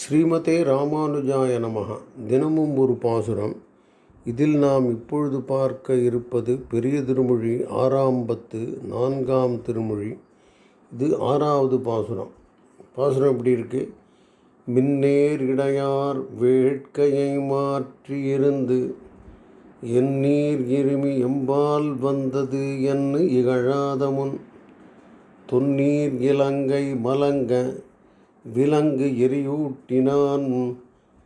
ஸ்ரீமதே ராமானுஜாய நமஹ தினமும் ஒரு பாசுரம். இதில் நாம் இப்பொழுது பார்க்க இருப்பது பெரிய திருமொழி ஆறாம் பத்து நான்காம் திருமொழி. இது ஆறாவது பாசுரம். பாசுரம் எப்படி இருக்கு? மின்னேர் இடையார் வேட்கையை மாற்றியிருந்து என் நீர் இருமி எம்பால் வந்தது என்று இகழாத முன் தொன்னீர் இலங்கை மலங்க விலங்கு எரியூட்டினான்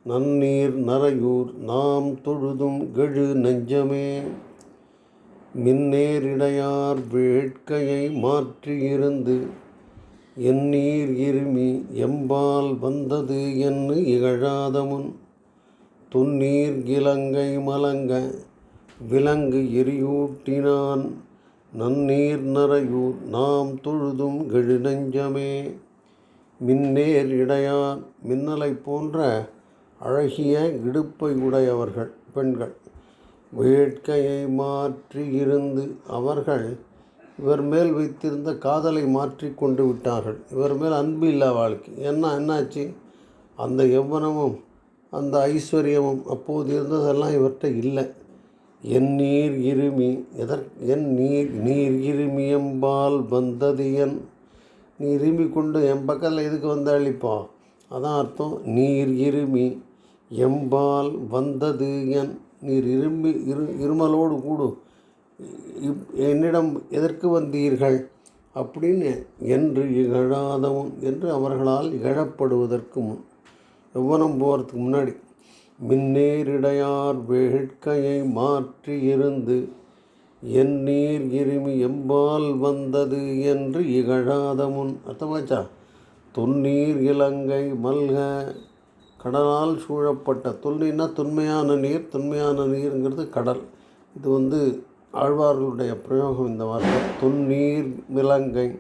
நன்னீர் நரையூர் நாம் தொழுதும் கெழு நெஞ்சமே. மின்னேரிடையார் வேட்கையை மாற்றியிருந்து எந்நீர் இருமி எம்பால் வந்தது என்று இகழாத முன் தொன்னீர் இலங்கை மலங்க விலங்கு எரியூட்டினான் நன்னீர் நரையூர் நாம் தொழுதும் கெழு நெஞ்சமே. மின்னேர் இடையார் மின்னலைப் போன்ற அழகிய இடுப்பை உடையவர்கள் பெண்கள். வேட்கையை மாற்றி இருந்து அவர்கள் இவர் மேல் வைத்திருந்த காதலை மாற்றி கொண்டு விட்டார்கள். இவர் மேல் அன்பு இல்லா வாழ்க்கை. என்ன என்னாச்சு? அந்த எவ்வனமும் அந்த ஐஸ்வர்யமும் அப்போது இருந்ததெல்லாம் இவர்கிட்ட இல்லை. என் நீர் இருமி எதற் என் நீர் நீர் இருமியம்பால் வந்தது என் நீ இருமி கொண்டு என் பக்கத்தில் எதுக்கு வந்தாளிப்பா அதான் அர்த்தம். நீர் இருமி எம்பால் வந்தது என். நீர் இரும்பி இரு இருமலோடு கூடு. இப் என்னிடம் எதற்கு வந்தீர்கள்? அப்படின்னு என்று இகழாதவன் என்று அவர்களால் இகழப்படுவதற்கு முன் எவ்வனம் போகிறதுக்கு முன்னாடி மின்னேரிடையார் வேட்கையை மாற்றி இருந்து என் நீர் இருமி எம்பால் வந்தது என்று இகழாத முன். அர்த்தமாச்சா? தொன்னீர் இலங்கை மல்க கடலால் சூழப்பட்ட தொல்லினா தொன்மையான நீர் தொன்மையான நீருங்கிறது கடல். இது வந்து ஆழ்வார்களுடைய பிரயோகம் இந்த வார்த்தை. தொன்னீர் மிலங்கை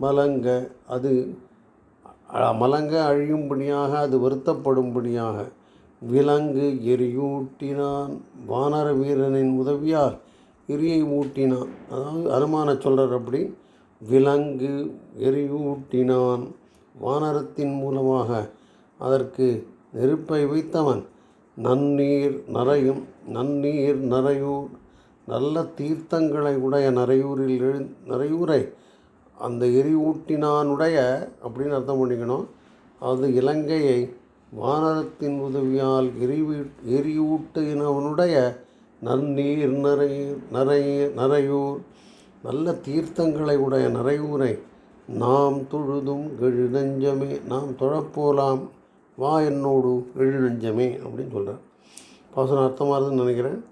மலங்க அது மலங்க அழியும்படியாக அது வருத்தப்படும்படியாக விலங்கு எரியூட்டினான். வானர வீரனின் உதவியால் எரியை ஊட்டினான். அதாவது அனுமான சொல்கிறார் அப்படி. விலங்கு எரியூட்டினான் வானரத்தின் மூலமாக அதற்கு நெருப்பை வைத்தவன். நன்னீர் நரையும் நன்னீர் நரையூர் நல்ல தீர்த்தங்களை உடைய நரையூரில் எழு நரையூரை அந்த எரியூட்டினானுடைய அப்படின்னு அர்த்தம் பண்ணிக்கணும். அது இலங்கையை வானரத்தின் உதவியால் எரிவி எரியூட்டினவனுடைய நன்னீர் நரையூர் நிறைய நரையூர் நல்ல தீர்த்தங்களை உடைய நரையூரை நாம் தொழுதும் எழுநெஞ்சமே நாம் தொழப்போலாம் வா என்னோடு எழுநெஞ்சமே அப்படின்னு சொல்கிறார் பாசனம் அர்த்தமாகுதுன்னு நினைக்கிறேன்.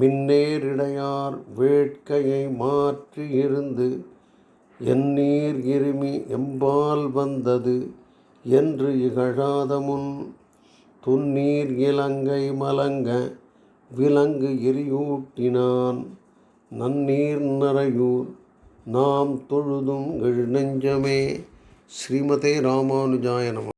மின்னேரிடையார் வேட்கையை மாற்றி இருந்து எந்நீர் இருமி எம்பால் வந்தது என்று இகழாத முன் துன்னீர் இலங்கை மலங்க விலங்கு எரியூட்டினான் நன்னீர் நரையூர் நாம் தொழுதும் எழுநெஞ்சமே ஸ்ரீமதே ராமானுஜாய நம.